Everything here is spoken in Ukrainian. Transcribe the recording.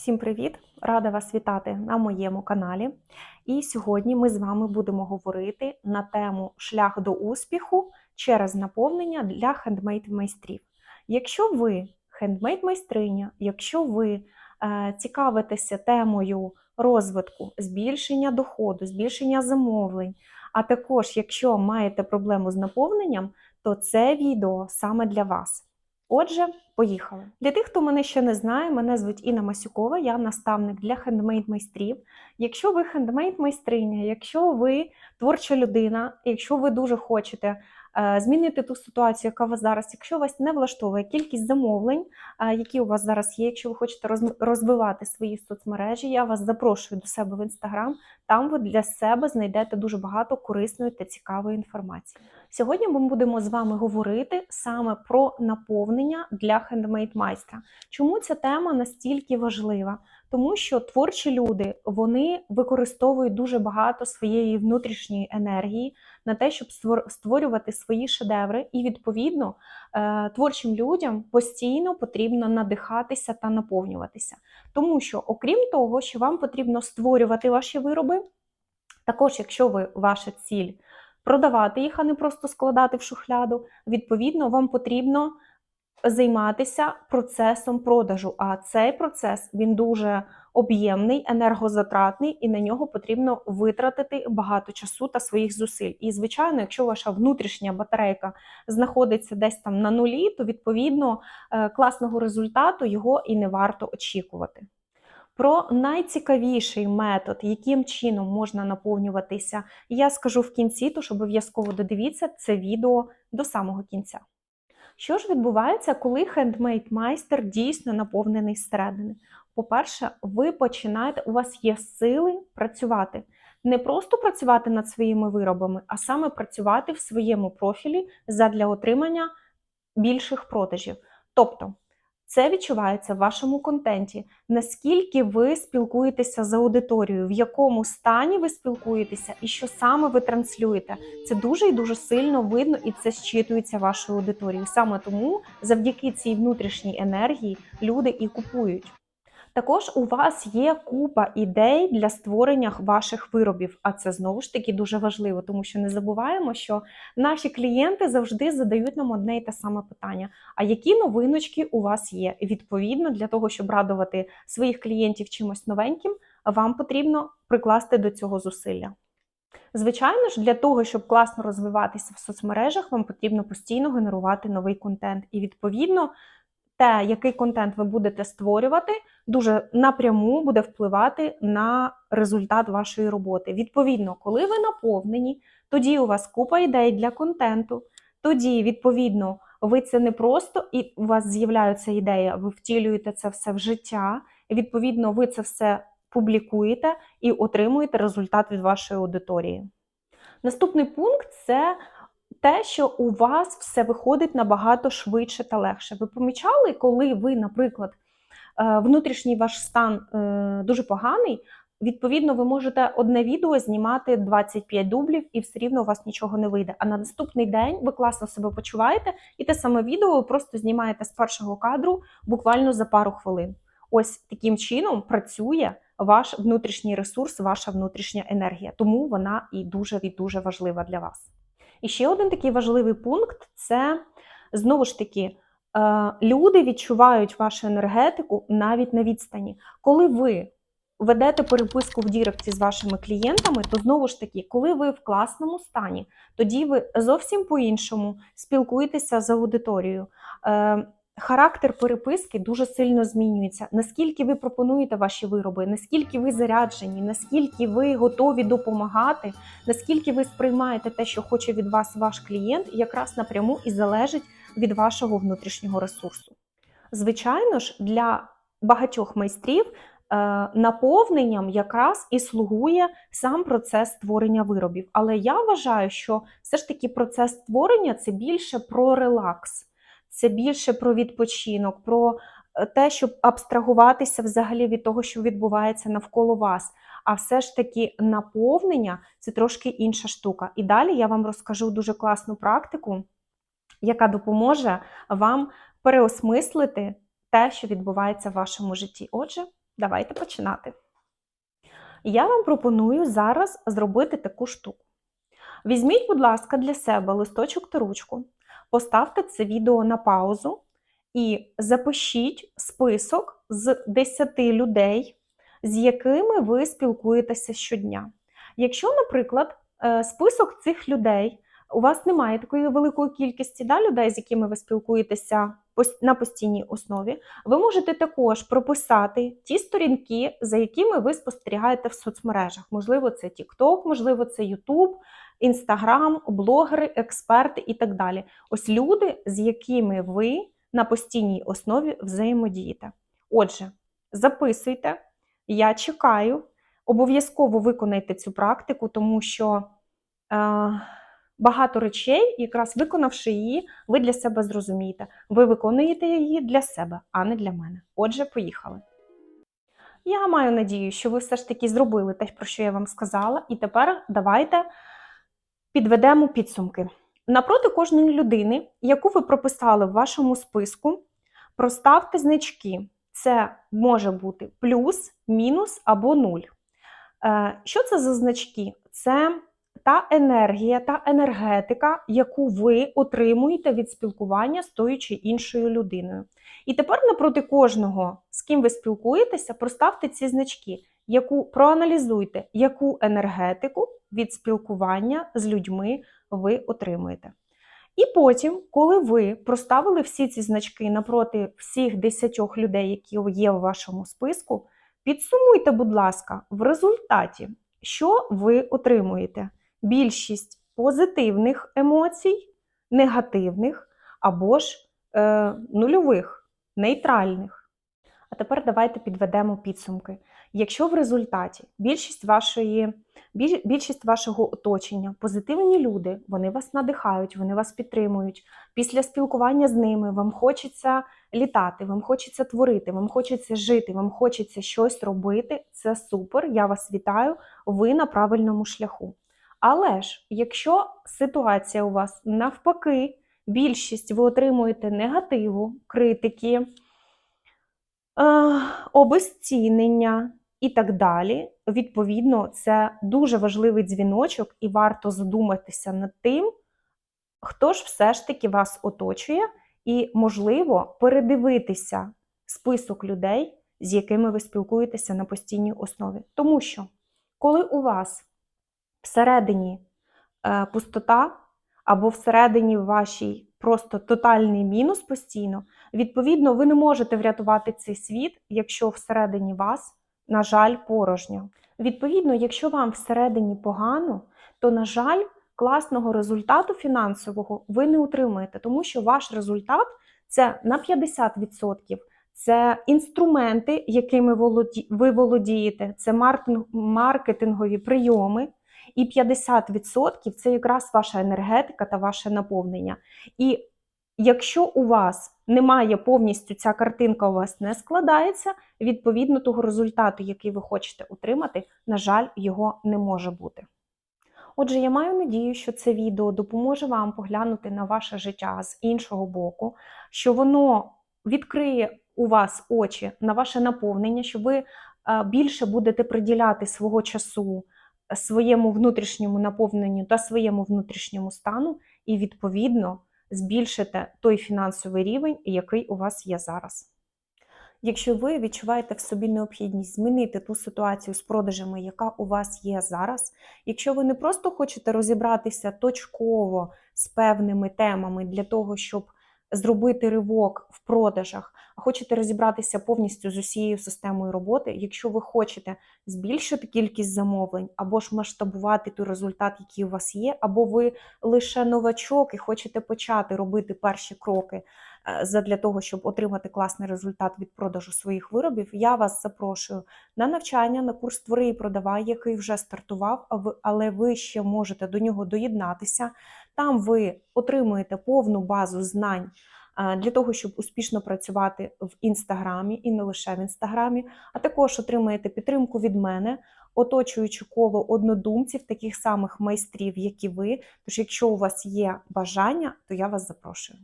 Всім привіт! Рада вас вітати на моєму каналі. І сьогодні ми з вами будемо говорити на тему шлях до успіху через наповнення для хендмейд-майстрів. Якщо ви хендмейд-майстриня, якщо ви е, цікавитеся темою розвитку, збільшення доходу, збільшення замовлень, а також якщо маєте проблему з наповненням, то це відео саме для вас. Отже, поїхали. Для тих, хто мене ще не знає, мене звуть Інна Масюкова, я наставник для хендмейд-майстрів. Якщо ви хендмейд-майстриня, якщо ви творча людина, якщо ви дуже хочете змінити ту ситуацію, яка у вас зараз, якщо вас не влаштовує кількість замовлень, е, які у вас зараз є, якщо ви хочете роз- розвивати свої соцмережі, я вас запрошую до себе в інстаграм. Там ви для себе знайдете дуже багато корисної та цікавої інформації. Сьогодні ми будемо з вами говорити саме про наповнення для хендмейд-майстра. Чому ця тема настільки важлива? Тому що творчі люди вони використовують дуже багато своєї внутрішньої енергії на те, щоб створювати свої шедеври, і відповідно е, творчим людям постійно потрібно надихатися та наповнюватися. Тому що, окрім того, що вам потрібно створювати ваші вироби, також, якщо ви ваша ціль продавати їх, а не просто складати в шухляду, відповідно, вам потрібно займатися процесом продажу. А цей процес він дуже об'ємний, енергозатратний, і на нього потрібно витратити багато часу та своїх зусиль. І, звичайно, якщо ваша внутрішня батарейка знаходиться десь там на нулі, то відповідно е, класного результату його і не варто очікувати. Про найцікавіший метод, яким чином можна наповнюватися, я скажу в кінці, тож обов'язково додивіться це відео до самого кінця. Що ж відбувається, коли хендмейд-майстер дійсно наповнений зсередини? По-перше, ви починаєте, у вас є сили працювати. Не просто працювати над своїми виробами, а саме працювати в своєму профілі задля отримання більших продажів. Тобто, це відчувається в вашому контенті, наскільки ви спілкуєтеся з аудиторією, в якому стані ви спілкуєтеся і що саме ви транслюєте. Це дуже і дуже сильно видно, і це щитується вашою аудиторією. Саме тому, завдяки цій внутрішній енергії, люди і купують. Також у вас є купа ідей для створення ваших виробів, а це знову ж таки дуже важливо, тому що не забуваємо, що наші клієнти завжди задають нам одне і те саме питання: а які новиночки у вас є? І відповідно для того, щоб радувати своїх клієнтів чимось новеньким, вам потрібно прикласти до цього зусилля. Звичайно ж, для того, щоб класно розвиватися в соцмережах, вам потрібно постійно генерувати новий контент. І відповідно, те, який контент ви будете створювати, дуже напряму буде впливати на результат вашої роботи. Відповідно, коли ви наповнені, тоді у вас купа ідей для контенту. Тоді, відповідно, ви це не просто і у вас з'являються ідеї, ви втілюєте це все в життя. І відповідно, ви це все публікуєте і отримуєте результат від вашої аудиторії. Наступний пункт це те, що у вас все виходить набагато швидше та легше. Ви помічали, коли ви, наприклад, е, внутрішній ваш стан е, дуже поганий, відповідно, ви можете одне відео знімати 25 дублів, і все рівно у вас нічого не вийде. А на наступний день ви класно себе почуваєте, і те саме відео ви просто знімаєте з першого кадру буквально за пару хвилин. Ось таким чином працює ваш внутрішній ресурс, ваша внутрішня енергія. Тому вона і дуже і дуже важлива для вас. І ще один такий важливий пункт це знову ж таки. е, Люди відчувають вашу енергетику навіть на відстані. Коли ви ведете переписку в Діректі з вашими клієнтами, то знову ж таки, коли ви в класному стані, тоді ви зовсім по-іншому спілкуєтеся з аудиторією. Характер переписки дуже сильно змінюється. Наскільки ви пропонуєте ваші вироби, наскільки ви заряджені, наскільки ви готові допомагати, наскільки ви сприймаєте те, що хоче від вас ваш клієнт, якраз напряму і залежить від вашого внутрішнього ресурсу. Звичайно ж, для багатьох майстрів е, наповненням якраз і слугує сам процес створення виробів. Але я вважаю, що все ж таки процес створення це більше про релакс, це більше про відпочинок, про е, те, щоб абстрагуватися взагалі від того, що відбувається навколо вас. А все ж таки наповнення це трошки інша штука. І далі я вам розкажу дуже класну практику, яка допоможе вам переосмислити те, що відбувається в вашому житті. Отже, давайте починати. Я вам пропоную зараз зробити таку штуку. Візьміть, будь ласка, для себе листочок та ручку, поставте це відео на паузу і запишіть список з 10 людей, з якими ви спілкуєтеся щодня. Якщо, наприклад, е, список цих людей у вас немає такої великої кількості да, людей, з якими ви спілкуєтеся на постійній основі, ви можете також прописати ті сторінки, за якими ви спостерігаєте в соцмережах. Можливо, це TikTok, можливо, це YouTube, Instagram, блогери, експерти і так далі. Ось люди, з якими ви на постійній основі взаємодієте. Отже, записуйте, я чекаю, обов'язково виконайте цю практику, тому що. Е багато речей, якраз виконавши її, ви для себе зрозумієте. Ви виконуєте її для себе, а не для мене. Отже, поїхали. Я маю надію, що ви все ж таки зробили те, про що я вам сказала, і тепер давайте підведемо підсумки. Напроти кожної людини, яку ви прописали в вашому списку, проставте значки. Це може бути плюс, мінус або нуль. Е, що це за значки? Це та енергія, та енергетика, яку ви отримуєте від спілкування з тою чи іншою людиною. І тепер напроти кожного, з ким ви спілкуєтеся, проставте ці значки, яку проаналізуйте, яку енергетику від спілкування з людьми ви отримуєте. І потім, коли ви проставили всі ці значки напроти всіх десятьох людей, які є у вашому списку, підсумуйте, будь ласка, в результаті, що ви отримуєте більшість позитивних емоцій, негативних або ж е, нульових, нейтральних. А тепер давайте підведемо підсумки. Якщо в результаті більшість вашої, більшість вашого оточення, позитивні люди, вони вас надихають, вони вас підтримують. Після спілкування з ними вам хочеться літати, вам хочеться творити, вам хочеться жити, вам хочеться щось робити. Це супер. Я вас вітаю. Ви на правильному шляху. Але ж, якщо ситуація у вас навпаки, більшість ви отримуєте негативу, критики, е, обезцінення і так далі, відповідно, це дуже важливий дзвіночок, і варто задуматися над тим, хто ж все ж таки вас оточує, і, можливо, передивитися список людей, з якими ви спілкуєтеся на постійній основі. Тому що, коли у вас всередині е, пустота, або всередині вашій просто тотальний мінус постійно, відповідно, ви не можете врятувати цей світ, якщо всередині вас, на жаль, порожньо. Відповідно, якщо вам всередині погано, то, на жаль, класного результату фінансового ви не отримаєте, тому що ваш результат це на 50%. Це інструменти, якими ви володієте, це маркетингові прийоми, і 50% це якраз ваша енергетика та ваше наповнення. І якщо у вас немає повністю ця картинка, у вас не складається, відповідно того результату, який ви хочете отримати, на жаль, його не може бути. Отже, я маю надію, що це відео допоможе вам поглянути на ваше життя з іншого боку, що воно відкриє у вас очі на ваше наповнення, що ви більше будете приділяти свого часу своєму внутрішньому наповненню та своєму внутрішньому стану, і, відповідно, збільшите той фінансовий рівень, який у вас є зараз. Якщо ви відчуваєте в собі необхідність змінити ту ситуацію з продажами, яка у вас є зараз, якщо ви не просто хочете розібратися точково з певними темами для того, щоб зробити ривок в продажах, а хочете розібратися повністю з усією системою роботи, якщо ви хочете збільшити кількість замовлень, або ж масштабувати той результат, який у вас є, або ви лише новачок і хочете почати робити перші кроки е, для того, щоб отримати класний результат від продажу своїх виробів, я вас запрошую на навчання на курс Твори і продавай, який вже стартував, але ви ще можете до нього доєднатися. Там ви отримуєте повну базу знань для того, щоб успішно працювати в інстаграмі і не лише в інстаграмі, а також отримаєте підтримку від мене, оточуючи коло однодумців, таких самих майстрів, як і ви. Тож, якщо у вас є бажання, то я вас запрошую.